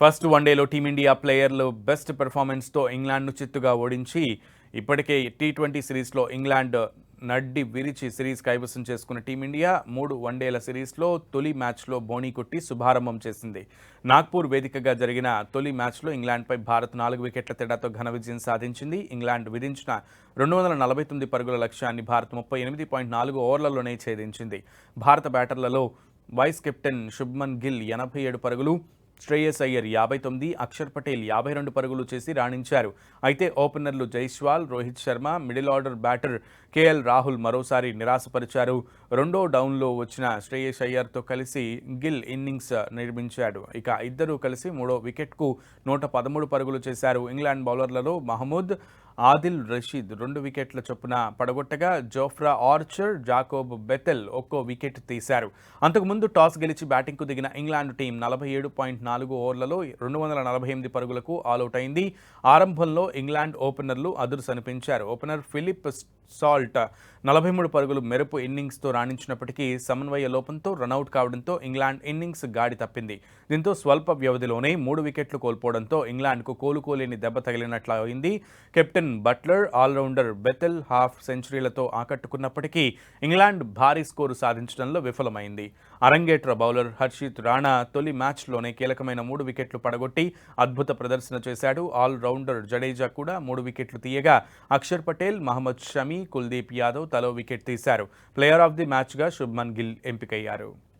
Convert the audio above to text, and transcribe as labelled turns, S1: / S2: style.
S1: First వన్డేలో team India ప్లేయర్లు best పెర్ఫార్మెన్స్తో ఇంగ్లాండ్ను చిత్తుగా ఓడించి ఇప్పటికే టీ ట్వంటీ సిరీస్లో ఇంగ్లాండ్ నడ్డి విరిచి సిరీస్ కైవసం చేసుకున్న టీమిండియా మూడు వన్డేల సిరీస్లో తొలి మ్యాచ్లో బోణీ కొట్టి శుభారంభం చేసింది. నాగ్పూర్ వేదికగా జరిగిన తొలి మ్యాచ్లో ఇంగ్లాండ్పై భారత్ నాలుగు వికెట్ల తేడాతో ఘన విజయం సాధించింది. ఇంగ్లాండ్ విధించిన రెండు వందల నలభై తొమ్మిది పరుగుల లక్ష్యాన్ని భారత్ ముప్పై ఎనిమిది పాయింట్ నాలుగు ఓవర్లలోనే ఛేదించింది. భారత బ్యాటర్లలో వైస్ కెప్టెన్ శుభ్మన్ గిల్ ఎనభై ఏడు పరుగులు శ్రేయస్ అయ్యర్ యాభై తొమ్మిది అక్షర్ పటేల్ యాభై రెండు పరుగులు చేసి రాణించారు. అయితే ఓపెనర్లు Jaiswal Rohit Sharma middle order batter KL Rahul మరోసారి నిరాశపరిచారు. రెండో డౌన్లో వచ్చిన శ్రేయస్ అయ్యర్తో కలిసి గిల్ ఇన్నింగ్స్ నిర్మించాడు. ఇక ఇద్దరూ కలిసి మూడో వికెట్కు నూట పదమూడు పరుగులు చేశారు. ఇంగ్లాండ్ బౌలర్లలో మహమూద్ ఆదిల్ రషీద్ రెండు వికెట్ల చొప్పున పడగొట్టగా జోఫ్రా ఆర్చర్ జాకోబ్ బెతెల్ ఒక్కో వికెట్ తీశారు. అంతకుముందు టాస్ గెలిచి బ్యాటింగ్కు దిగిన ఇంగ్లాండ్ టీం నలభై ఏడు పాయింట్ నాలుగు ఓవర్లలో రెండు వందల నలభై ఎనిమిది పరుగులకు ఆలౌట్ అయింది. ఆరంభంలో ఇంగ్లాండ్ ఓపెనర్లు అదురు సనిపించారు. Opener Philip Salt. నలభై మూడు పరుగులు మెరుపు ఇన్నింగ్స్తో రాణించినప్పటికీ సమన్వయ లోపంతో రనౌట్ కావడంతో ఇంగ్లాండ్ ఇన్నింగ్స్ గాడి తప్పింది. దీంతో స్వల్ప వ్యవధిలోనే మూడు వికెట్లు కోల్పోవడంతో ఇంగ్లాండ్కు కోలుకోలేని దెబ్బ తగిలినట్లు అయింది captain Buttler all-rounder Bethell half సెంచరీలతో ఆకట్టుకున్నప్పటికీ ఇంగ్లాండ్ భారీ స్కోరు సాధించడంలో విఫలమైంది. అరంగేట్ర బౌలర్ హర్షిత్ రాణా తొలి మ్యాచ్లోనే కీలకమైన మూడు వికెట్లు పడగొట్టి అద్భుత ప్రదర్శన చేశాడు. ఆల్రౌండర్ జడేజా కూడా మూడు వికెట్లు తీయగా అక్షర్ పటేల్ మహమ్మద్ షమీ కుల్దీప్ యాదవ్ తలో వికెట్ తీశారు. ప్లేయర్ ఆఫ్ ది మ్యాచ్గా శుభ్మన్ గిల్ ఎంపికయ్యారు.